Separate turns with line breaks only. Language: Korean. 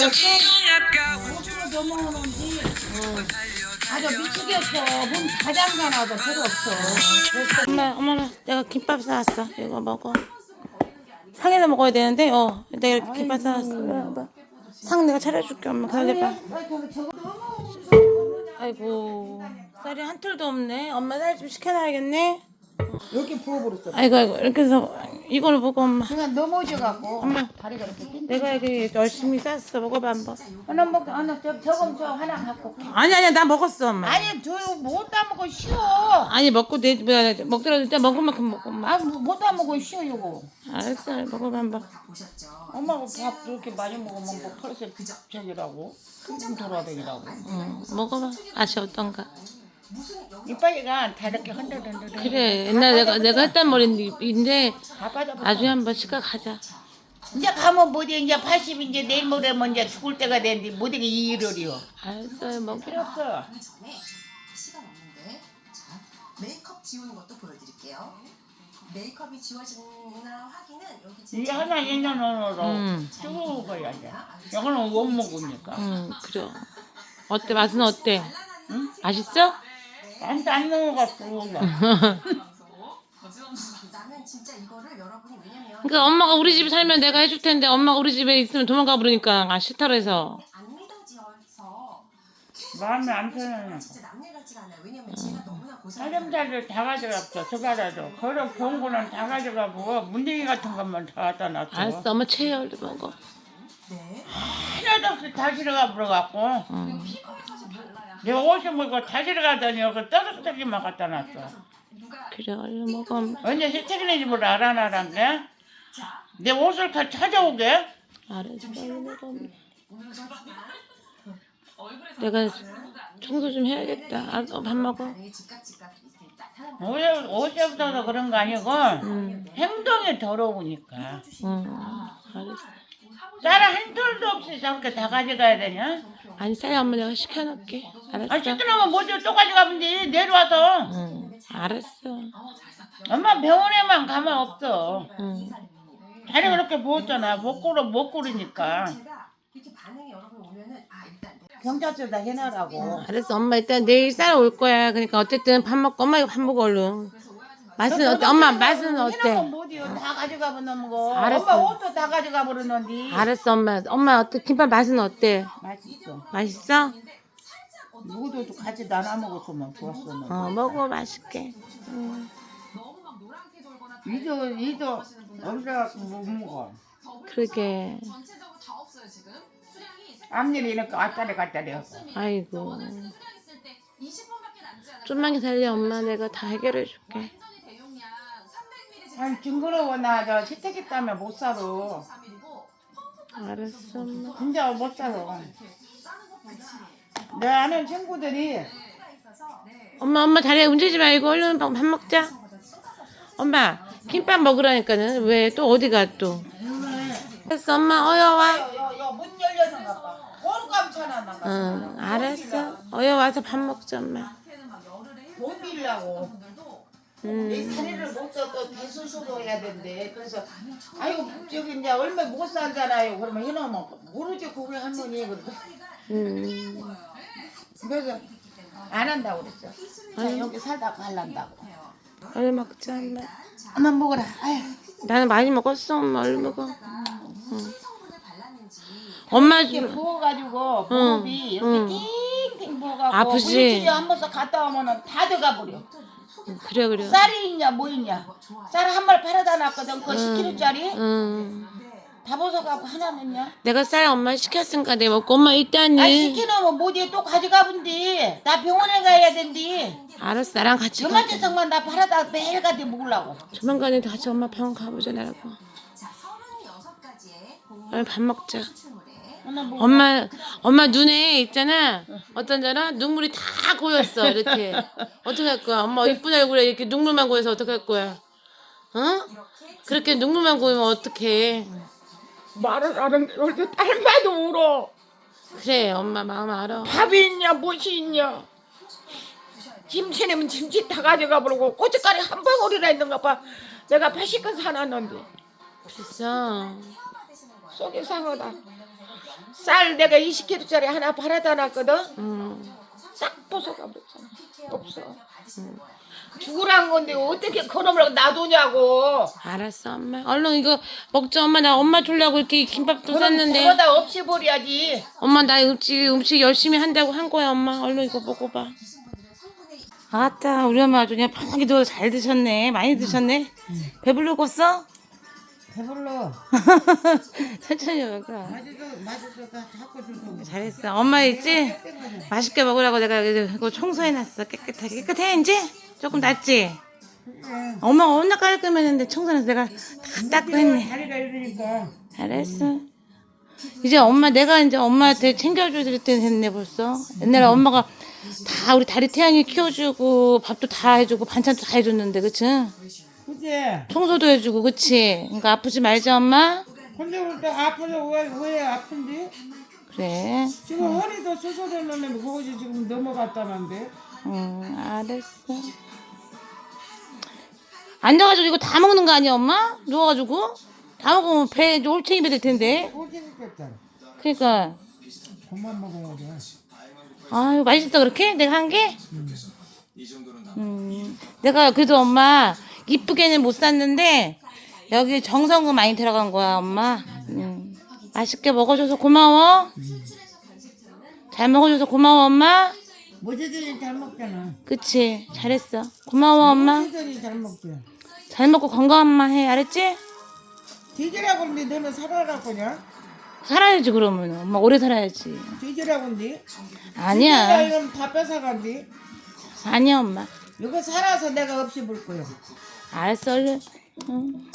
버렸어?
넘어오는지 아주 미치겠어. 문다 잠가놔도 필요 없어.
엄마, 어머나, 내가 김밥 사왔어. 이거 먹어. 상에다 먹어야 되는데, 어, 내가 김밥 사왔어. 봐. 상 내가 차려줄게, 엄마. 기다려봐. 아이고, 쌀이 한 톨도 없네. 엄마 쌀 좀 시켜놔야겠네.
여기 부어버렸어.
아이고, 아이고, 이렇게 해서 이걸 먹어, 엄마.
그냥 넘어져갖고
엄마,
다리가 이렇게 낀.
내가 여기 열심히 쌌어. 먹어봐, 한번.
하나 먹, 하나 저 저건 저 하나 갖고.
아니, 아니야, 나 먹었어, 엄마.
아니 저못 따먹고 쉬어.
아니, 먹고, 내, 뭐야, 먹더라도 일단 먹을 만큼 먹고, 엄마.
아못 따먹고 쉬어 이거.
알았어, 먹어봐, 한번.
엄마가 밥 그렇게 많이 먹으면 뭐 벌써 저기라고. 큰 돌아다니라고.
응, 먹어봐. 맛이 어떤가.
이빨이가 다 이렇게 흔들흔들.
그래 옛날 내가 내가 했단 머리인데
다 빠져버려.
나중에 한번 시각하자
이제 가면 뭐지 이제 80 이제 내일 모레면 이제 죽을 때가 되는데 못 이게 일월이요.
알았어요 먹
필요 없어.
전에 시간 없는데 자 메이크업 지우는 것도 보여드릴게요. 메이크업이 지워지나 확인은 여기
이게
지금
하나 1년으로
음.
쓰고 가야 돼. 이거는 못 먹으니까.
응 그래 어때 맛은 어때
응?
맛있어
안, 안 넘어갔어.
나는 진짜 이거를 여러분이 왜냐면
그러니까 엄마가 우리 집에 살면 내가 해줄 텐데 엄마가 우리 집에 있으면 도망가 버리니까 아 싫다고 해서
안
마음에 안 드는.
진짜 남일 같지가 않아요. 왜냐면 제가 너무나 고생.
사정자를 다 가져갔어. 저 가라도. 그런 거는 다 가져가고 문제기 같은 것만 다 갖다 놨어.
알았어 엄마 최열도 먹어
네.
하나도 없이 다 실어가 버려갖고.
응.
내가 옷을 먹고 다 실어가더니 여기 떠덕떠덕이만 갖다 놨어.
그래 얼른 먹어.
언제 세탁이네 집을 알아나란 게? 내 옷을 다 찾아오게?
알았어 얼른 먹어 엄마. 내가 청소 좀 해야겠다 알았어 밥 먹어
옷이 없어서 그런 거 아니고
응.
행 동이 더러우니까.
응 알았어
쌀을 한 톨도 없이 저렇게 다 가져가야 되냐?
아니 쌀 엄마 내가 시켜놓을게. 알았어?
아 시끄러우면 뭐지? 또 가져가면 돼. 내려와서.
응 알았어.
엄마 병원에만 가면 없어.
응
다리 그렇게 부었잖아.
아 일단
경찰서다 해놔라고.
알았어. 엄마 일단 내일 쌀 올 거야. 그러니까 어쨌든 밥 먹고 엄마 이거 밥 먹어 얼른 맛은 어때? 엄마 맛은 어때?
해놓으면 뭐지요? 다 가져가 버는 거
알았어.
엄마 옷도 다 가져가 버렸는데.
알았어 엄마. 엄마 어때? 김밥 맛은 어때?
맛있어.
맛있어?
누구도 같이 나눠 먹었으면 좋았어
어 먹어 맛있게. 응.
이도 이도 없어갖고 못 먹어.
그러게.
앞일이 이렇게 왔다리 갔다리 하고.
아이고. 좀만 기다려 엄마. 내가 다 해결해 줄게
아니 징그러워. 나 저 시태기 때문에 못 살아.
알았어. 엄마
진짜 못 살아. 내 아는 친구들이
엄마 엄마 다리에 움직이지 말고 얼른 밥 밥 먹자. 엄마 김밥 먹으라니까는. 왜? 또 어디가 또? 알았어 엄마. 어여 와.
여여문 열려는가 봐. 나가
응, 알았어. 어여 와서 밥 먹자, 엄마.
돈 빌라고
음,
이 다리를 못 써도 대수술도 해야 된대 그래서 아이고 저기 이제 얼마 못 살잖아요 그러면 해놓으면 모르지 그 우리 할머니 그러고
음.
그래서 안 한다고 그랬어 자, 여기 살다 갈란다고
얼른 먹자, 엄마.
엄마 먹어라 아휴
나는 많이 먹었어, 엄마. 얼른 먹어. 응. 엄마
이렇게
좀
부어가지고
응,
무릎이 이렇게
응.
띵띵 부어가지고
아프지?
한 번씩 갔다 오면은 다 들어가 버려
그래, 그래.
쌀이 있냐 뭐 있냐 쌀한말 팔아다 놨거든 그거 10kg짜리
응.
다 벗어갖고 하나 넣냐
내가 쌀 엄마 시켰으니까 내가 먹고, 엄마 일단은.
아 시켜놓으면 뭐지 또 가져가 본디 나 병원에 가야 된디
알았어, 나랑 같이 가.
요만큼만 나 팔아다 매일 가지 먹으려고
조만간에 같이 엄마 병원 가보자, 나라고.
36가지의
얼른 밥 먹자. 엄마, 엄마 눈에 있잖아. 어떤 자는 눈물이 다 고였어, 이렇게. 어떻게 할 거야? 엄마 이쁜 얼굴에 이렇게 눈물만 고여서 어떻게 할 거야? 어? 그렇게 눈물만 고이면 어떡해.
말을 하는 게 어디 딸마도 울어
그래, 엄마 마음 알아.
밥이 있냐 무엇이 있냐 김치내면 김치 다 가져가 버리고 고춧가루 한 방울이나 있는가 봐 내가 80건 사놨는데
그랬어.
속이 상하다 쌀 내가 20kg짜리 하나 팔아다 놨거든.
음.
싹 벗어가 버렸잖아. 없어. 죽으란 건데 어떻게 그놈을 놔두냐고.
알았어 엄마 얼른 이거 먹자 엄마 나 엄마 주려고 이렇게 김밥도 쌌는데
그거다 없이 버려야지.
엄마 나 음식 음식 열심히 한다고 한 거야 엄마 얼른 이거 먹어봐 아따 우리 엄마 아주 그냥 편하게 누워서 잘 드셨네 많이 드셨네 배불르겠어?
배불러.
천천히 먹어
맛있어, 맛있어. 다 자꾸 주소.
잘했어 엄마 있지? 맛있게 먹으라고 내가 이거 청소해놨어 깨끗하게 깨끗해 이제? 조금 낫지? 엄마가 워낙 깔끔했는데 청소해서 내가 다 닦고 했네
다리가 이러니까.
잘했어. 이제 엄마 내가 이제 엄마한테 챙겨줄 때 됐네 벌써. 옛날에 엄마가 다 우리 다리 태양이 키워주고 밥도 다 해주고 반찬도 다 해줬는데 그치?
그치?
청소도 해주고 그치? 그러니까 아프지 말자 엄마.
근데 또 아파서 왜, 왜 아픈데?
그래.
지금 허리도 수술했는데 그것이 지금 넘어갔다는데.
응 알았어. 앉아가지고 이거 다 먹는 거 아니야 엄마? 누워가지고 다 먹으면 배 올챙이 배될 텐데. 그러니까
그만 먹어야 돼.
아유 맛있어 그렇게 내가 한 게? 음, 내가 그래도 엄마 이쁘게는 못 샀는데 여기 정성은 많이 들어간 거야 엄마. 음, 맛있게 먹어줘서 고마워. 잘 먹어줘서 고마워 엄마.
모자들이 잘 먹잖아.
그치 잘했어. 고마워 엄마.
모자들이
잘 먹고 건강만 해 알았지?
뒤지라고 하는데 너는 살아라 그냥.
살아야지 그러면 엄마 오래 살아야지.
뒤지라고 하는데.
아니야
이건 다 뺏어간디.
아니야 엄마.
이거 살아서 내가 없이 볼 거야.
알았어 얼른. 응.